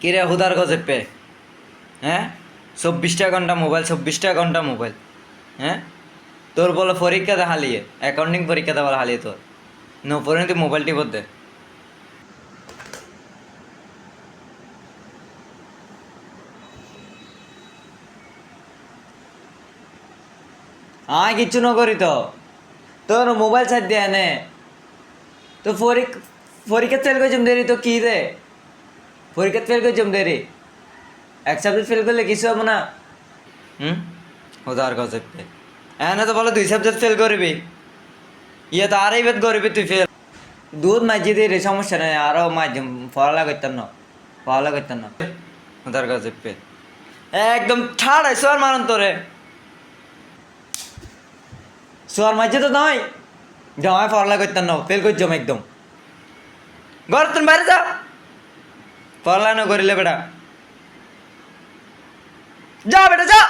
কিরে হুদার গজে পে? হ্যাঁ? চব্বিশটা ঘণ্টা মোবাইল, চব্বিশটা ঘণ্টা মোবাইল। হ্যাঁ? তোর বলে পরীক্ষা দে হালিয়ে অ্যাকাউন্টিং পরীক্ষা দে বলে হালিয়ে তোর। ন পরিণতি মোবাইল টিপত দে। আয়, কিচ্ছু ন করি তো। তোর মোবাইল সাইড দিয়ে এনে। তো পরীক্ষা পরীক্ষা ফেল করে দেরি, তো কি রে পরীক্ষা ফেল করে দেরি এক সাবজেক্ট ফেল করলে কিছু হবে না। হুম? উদার পে এনে তো বলে দুই সাবজেক্ট ফেল করবি। ইয়ে তো আরই বেদ করবি তুই ফেল দুধ মাঝি দিয়ে রে সমস্যা নেই আরও মাঝি পড়ালা করতাম না। পড়ালা করতাম না। উদার পে একদম ছাড়, সোয়ার মারন তোরে। সোয়ার মাঝে তো নয়। জমায় পড়ালা করতাম না ফেল করছম একদম। ঘর তুমি বাইরে যাও পড়ালা না করিলে বেটা। যা বেটা যা।